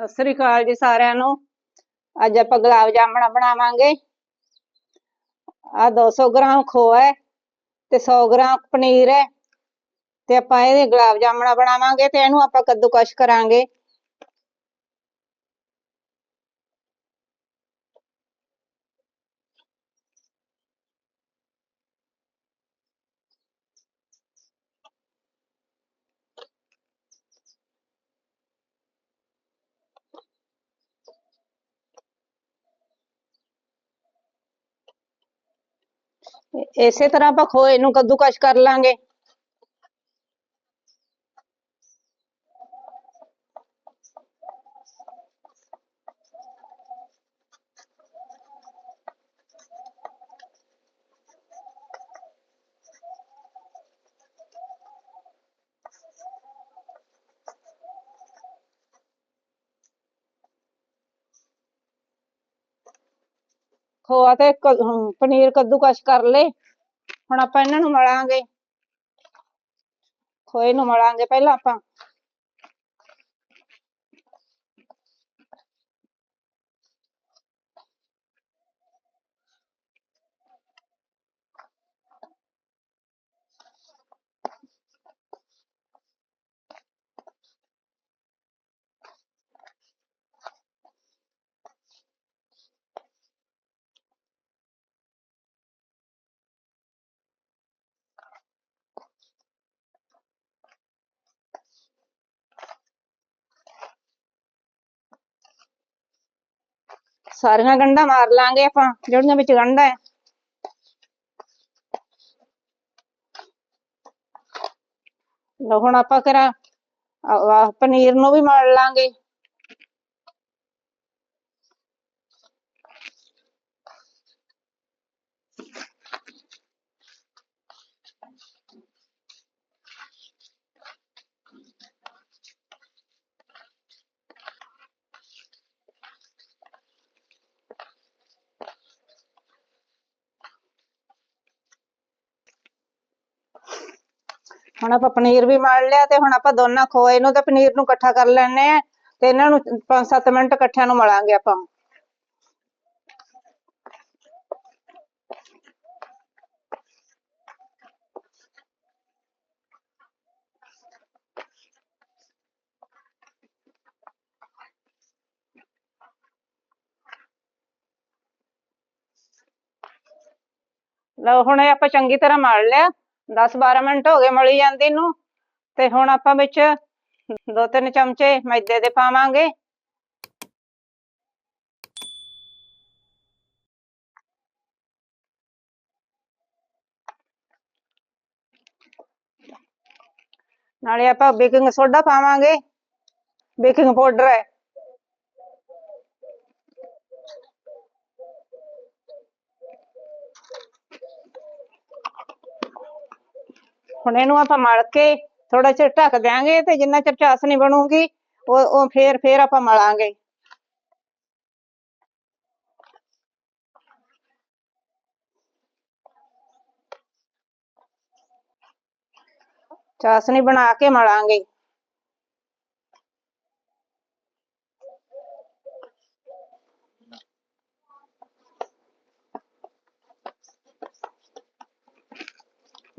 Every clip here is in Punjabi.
ਸਤਿ ਸ੍ਰੀ ਅਕਾਲ ਜੀ ਸਾਰਿਆਂ ਨੂੰ। ਅੱਜ ਆਪਾਂ ਗੁਲਾਬ ਜਾਮਣਾ ਬਣਾਵਾਂਗੇ। ਆ 200 ਗ੍ਰਾਮ ਖੋਆ ਹੈ ਤੇ 100 ਗ੍ਰਾਮ ਪਨੀਰ ਹੈ ਤੇ ਆਪਾਂ ਇਹਦੇ ਗੁਲਾਬ ਜਾਮਣਾ ਬਣਾਵਾਂਗੇ ਤੇ ਇਹਨੂੰ ਆਪਾਂ ਕੱਦੂਕਸ਼ ਕਰਾਂਗੇ। ਇਸੇ ਤਰ੍ਹਾਂ ਆਪਾਂ ਖੋਏ ਨੂੰ ਕੱਦੂਕਸ਼ ਕਰ ਲਾਂਗੇ। ਖੋਆ ਤੇ ਕ- ਹਮ, ਪਨੀਰ ਕੱਦੂਕਸ਼ ਕਰ ਲਏ। ਹੁਣ ਆਪਾਂ ਇਹਨਾਂ ਨੂੰ ਮਲਾਂਗੇ। ਖੋਏ ਨੂੰ ਮਲਾਂਗੇ ਪਹਿਲਾਂ ਆਪਾਂ। ਸਾਰੀਆਂ ਗੰਢਾਂ ਮਾਰ ਲਾਂਗੇ ਆਪਾਂ, ਜਿਹੜੀਆਂ ਵਿੱਚ ਗੰਢਾਂ ਹੈ ਲਓ ਹੁਣ ਆਪਾਂ ਕਰਾਂ ਪਨੀਰ ਨੂੰ ਵੀ ਮਲ ਲਾਂਗੇ। ਹੁਣ ਆਪਾਂ ਪਨੀਰ ਵੀ ਮਲ ਲਿਆ ਤੇ ਹੁਣ ਆਪਾਂ ਦੋਨਾਂ ਖੋਏ ਨੂੰ ਤੇ ਪਨੀਰ ਨੂੰ ਇਕੱਠਾ ਕਰ ਲੈਣੇ ਆ ਤੇ ਇਹਨਾਂ ਨੂੰ 5-7 ਮਿੰਟ ਇਕੱਠਿਆਂ ਨੂੰ ਮਲਾਂਗੇ ਆਪਾਂ। ਲਓ ਹੁਣ ਇਹ ਆਪਾਂ ਚੰਗੀ ਤਰ੍ਹਾਂ ਮਲ ਲਿਆ। 10-12 ਮਿੰਟ ਹੋ ਗਏ ਮਲੀ ਜਾਂਦੀ ਨੂੰ, ਤੇ ਹੁਣ ਆਪਾਂ ਵਿੱਚ ਦੋ ਤਿੰਨ ਚਮਚੇ ਮੈਦੇ ਦੇ ਪਾਵਾਂਗੇ। ਨਾਲੇ ਆਪਾਂ ਬੇਕਿੰਗ ਸੋਡਾ ਪਾਵਾਂਗੇ। ਬੇਕਿੰਗ ਪਾਊਡਰ ਹੈ। ਹੁਣ ਇਹਨੂੰ ਆਪਾਂ ਮਲ ਕੇ ਥੋੜਾ ਚਿਰ ਢੱਕ ਦਿਆਂਗੇ ਤੇ ਜਿੰਨਾ ਚਿਰ ਚਾਸ਼ਨੀ ਬਣੂਗੀ, ਉਹ ਉਹ ਫੇਰ ਫੇਰ ਆਪਾਂ ਮਲਾਂਗੇ। ਚਾਸ਼ਨੀ ਬਣਾ ਕੇ ਮਲਾਂਗੇ।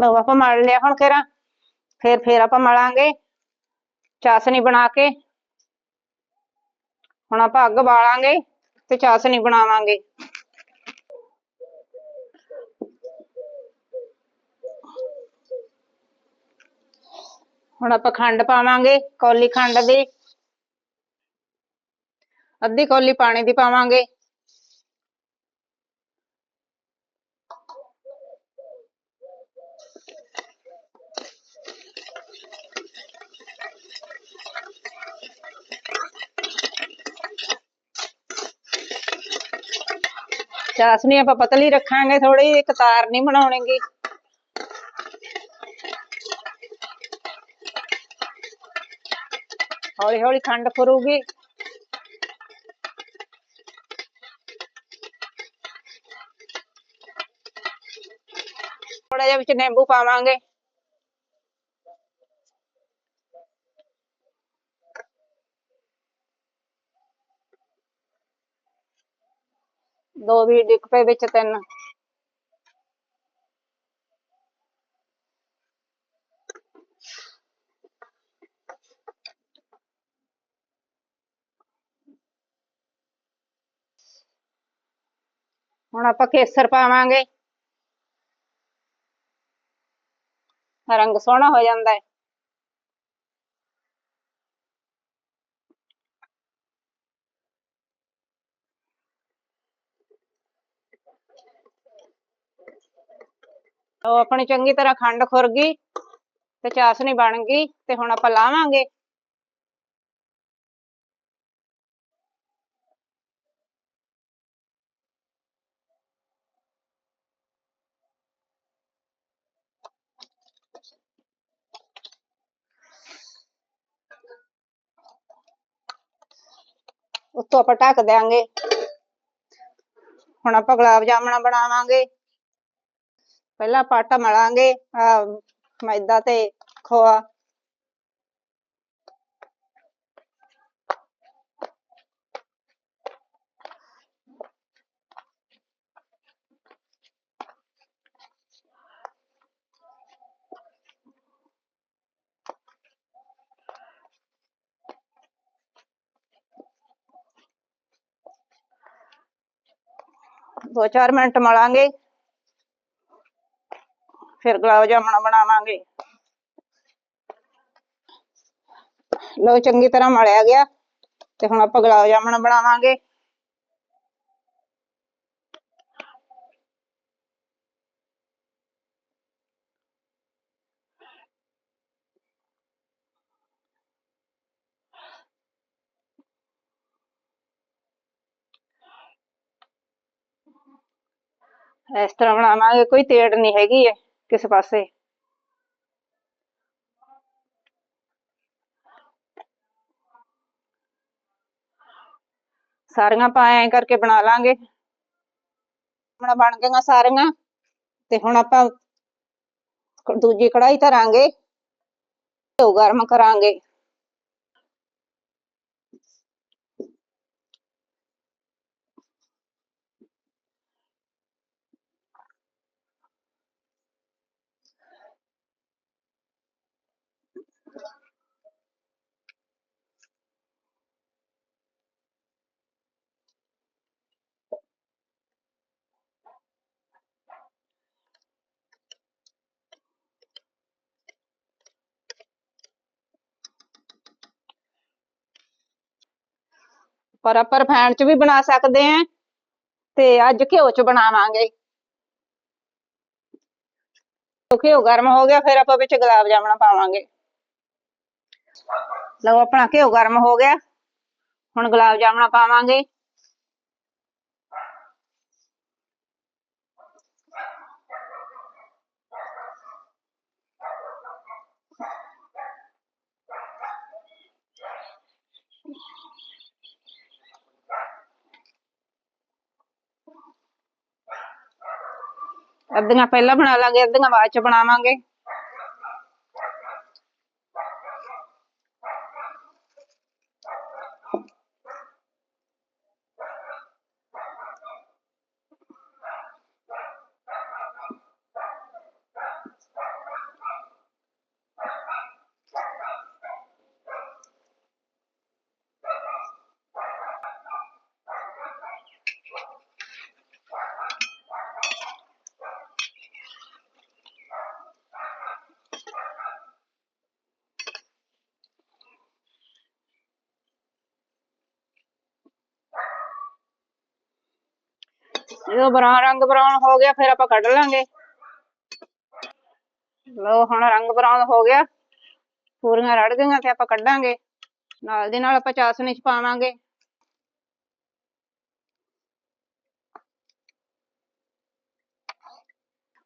ਲਓ ਆਪਾਂ ਮਲ ਲਿਆ ਹੁਣ ਕਿਹੜਾ ਫੇਰ ਫੇਰ ਆਪਾਂ ਮਲਾਂਗੇ ਚਾਸ਼ਨੀ ਬਣਾ ਕੇ। ਹੁਣ ਆਪਾਂ ਅੱਗ ਬਾਲਾਂਗੇ ਤੇ ਚਾਸ਼ਨੀ ਬਣਾਵਾਂਗੇ। ਹੁਣ ਆਪਾਂ ਖੰਡ ਪਾਵਾਂਗੇ ਕੌਲੀ ਖੰਡ ਦੀ। ਅੱਧੀ ਕੌਲੀ ਪਾਣੀ ਦੀ ਪਾਵਾਂਗੇ। ਚਾਸ਼ਨੀ ਆਪਾਂ ਪਤਲੀ ਰੱਖਾਂਗੇ ਥੋੜੀ ਇੱਕ ਤਾਰ ਨਹੀਂ ਬਣਾਉਣੇਗੀ। ਹੌਲੀ ਹੌਲੀ ਖੰਡ ਫੁਰੂਗੀ। ਥੋੜਾ ਜਿਹਾ ਵਿੱਚ ਨਿੰਬੂ ਪਾਵਾਂਗੇ। ਦੋ ਵੀ ਡਿੱਗ ਪਏ ਵਿੱਚ ਤਿੰਨ। ਹੁਣ ਆਪਾਂ ਕੇਸਰ ਪਾਵਾਂਗੇ। ਰੰਗ ਸੋਹਣਾ ਹੋ ਜਾਂਦਾ ਹੈ। ਉਹ ਆਪਣੀ ਚੰਗੀ ਤਰ੍ਹਾਂ ਖੰਡ ਖੁਰ ਗਈ ਤੇ ਚਾਸ਼ਨੀ ਬਣ ਗਈ ਤੇ ਹੁਣ ਆਪਾਂ ਲਾਵਾਂਗੇ। ਉੱਤੋਂ ਆਪਾਂ ਢੱਕ ਦਿਆਂਗੇ। ਹੁਣ ਆਪਾਂ ਗੁਲਾਬ ਜਾਮਣਾ ਬਣਾਵਾਂਗੇ। ਪਹਿਲਾਂ ਆਪਾਂ ਆਟਾ ਮਲਾਂਗੇ ਆ ਮੈਦਾ ਤੇ ਖੋਆ। ਦੋ ਚਾਰ ਮਿੰਟ ਮਲਾਂਗੇ। ਫਿਰ ਗੁਲਾਬ ਜਾਮਣਾ ਬਣਾਵਾਂਗੇ ਲੋ ਚੰਗੀ ਤਰ੍ਹਾਂ ਮਲਿਆ ਗਿਆ ਤੇ ਹੁਣ ਆਪਾਂ ਗੁਲਾਬ ਜਾਮਣਾ ਬਣਾਵਾਂਗੇ ਇਸ ਤਰ੍ਹਾਂ ਬਣਾਵਾਂਗੇ ਕੋਈ ਤੇੜ ਨਹੀਂ ਹੈਗੀ ਹੈ ਕਿਸੇ ਪਾਸੇ ਸਾਰੀਆਂ ਆਪਾਂ ਐਂ ਕਰਕੇ ਬਣਾ ਲਾਂਗੇ। ਆਪਣਾ ਬਣ ਗਈਆਂ ਸਾਰੀਆਂ ਤੇ ਹੁਣ ਆਪਾਂ ਦੂਜੀ ਕੜਾਈ ਧਰਾਂਗੇ ਉਹ ਗਰਮ ਕਰਾਂਗੇ। ਪਰ ਆਪਾਂ ਰਿਫਾਈਂਡ ਚ ਵੀ ਬਣਾ ਸਕਦੇ ਆਂ ਤੇ ਅੱਜ ਘਿਓ ਚ ਬਣਾਵਾਂਗੇ। ਘਿਓ ਗਰਮ ਹੋ ਗਿਆ, ਫਿਰ ਆਪਾਂ ਵਿੱਚ ਗੁਲਾਬ ਜਾਮਣਾ ਪਾਵਾਂਗੇ। ਲਓ ਆਪਣਾ ਘਿਓ ਗਰਮ ਹੋ ਗਿਆ। ਹੁਣ ਗੁਲਾਬ ਜਾਮਣਾ ਪਾਵਾਂਗੇ। ਅੱਧੀਆਂ ਪਹਿਲਾਂ ਬਣਾ ਲਾਂਗੇ ਅੱਧੀਆਂ ਬਾਅਦ ਚ ਬਣਾਵਾਂਗੇ। ਜਦੋਂ ਬਰਾਊਨ ਰੰਗ ਬਰਾਊਨ ਹੋ ਗਿਆ, ਫਿਰ ਆਪਾਂ ਕੱਢ ਲਾਂਗੇ। ਲਓ ਹੁਣ ਰੰਗ ਬਰਾਊਨ ਹੋ ਗਿਆ, ਪੂਰੀਆਂ ਰੜ ਗਈਆਂ ਤੇ ਆਪਾਂ ਕੱਢਾਂਗੇ। ਨਾਲ ਦੀ ਨਾਲ ਆਪਾਂ ਚਾਸ਼ਨੀ ਚ ਪਾਵਾਂਗੇ।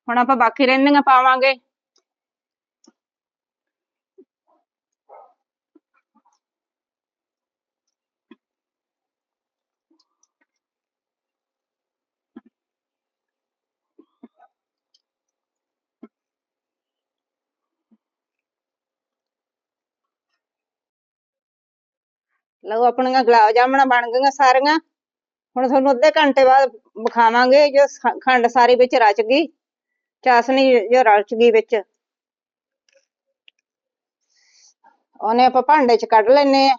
ਹੁਣ ਆਪਾਂ ਬਾਕੀ ਰਹਿੰਦੀਆਂ ਪਾਵਾਂਗੇ। ਲਓ ਆਪਣੀਆਂ ਗੁਲਾਬ ਜਾਮਣਾ ਬਣ ਗਈਆਂ ਸਾਰੀਆਂ। ਹੁਣ ਤੁਹਾਨੂੰ ਅੱਧੇ ਘੰਟੇ ਬਾਅਦ ਵਿਖਾਵਾਂਗੇ ਜੋ ਸ- ਖੰਡ ਸਾਰੀ ਵਿੱਚ ਰਚ ਗਈ, ਚਾਸ਼ਨੀ ਜੋ ਰਚ ਗਈ ਵਿੱਚ। ਉਹਨੇ ਆਪਾਂ ਭਾਂਡੇ 'ਚ ਕੱਢ ਲੈਨੇ ਆ।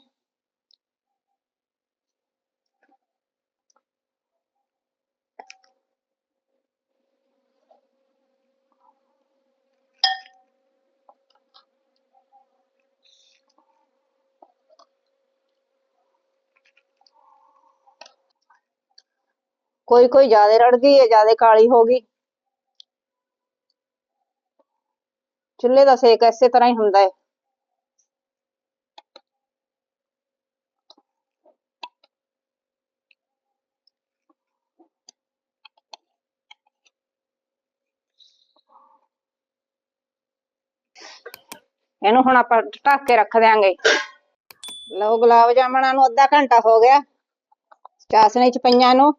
ਕੋਈ ਕੋਈ ਜ਼ਿਆਦਾ ਰੜ ਗਈ ਹੈ ਜ਼ਿਆਦਾ ਕਾਲੀ ਹੋ ਗਈ। ਚੁੱਲ੍ਹੇ ਦਾ ਸੇਕ ਇਸੇ ਤਰ੍ਹਾਂ ਹੀ ਹੁੰਦਾ ਹੈ ਇਹਨੂੰ ਹੁਣ ਆਪਾਂ ਢੱਕ ਕੇ ਰੱਖ ਦਿਆਂਗੇ। ਲਓ ਗੁਲਾਬ ਜਾਮਣਾ ਨੂੰ ਅੱਧਾ ਘੰਟਾ ਹੋ ਗਿਆ। ਚਾਸ਼ਣੀ ਚ ਪਈਆਂ ਨੂੰ।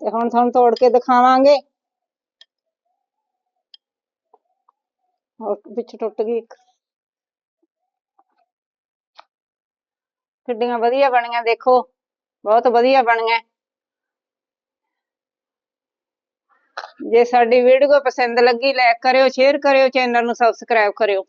ਤੇ ਹੁਣ ਤੁਹਾਨੂੰ ਤੋੜ ਕੇ ਦਿਖਾਵਾਂਗੇ। ਹੋਰ ਵਿੱਚ ਟੁੱਟ ਗਈ ਇੱਕ। ਕਿੱਡੀਆਂ ਵਧੀਆ ਬਣੀਆਂ, ਦੇਖੋ। ਬਹੁਤ ਵਧੀਆ ਬਣੀਆਂ। ਜੇ ਸਾਡੀ ਵੀਡੀਓ ਪਸੰਦ ਲੱਗੀ ਲਾਈਕ ਕਰਿਓ ਸ਼ੇਅਰ ਕਰਿਓ ਚੈਨਲ ਨੂੰ ਸਬਸਕ੍ਰਾਈਬ ਕਰਿਓ।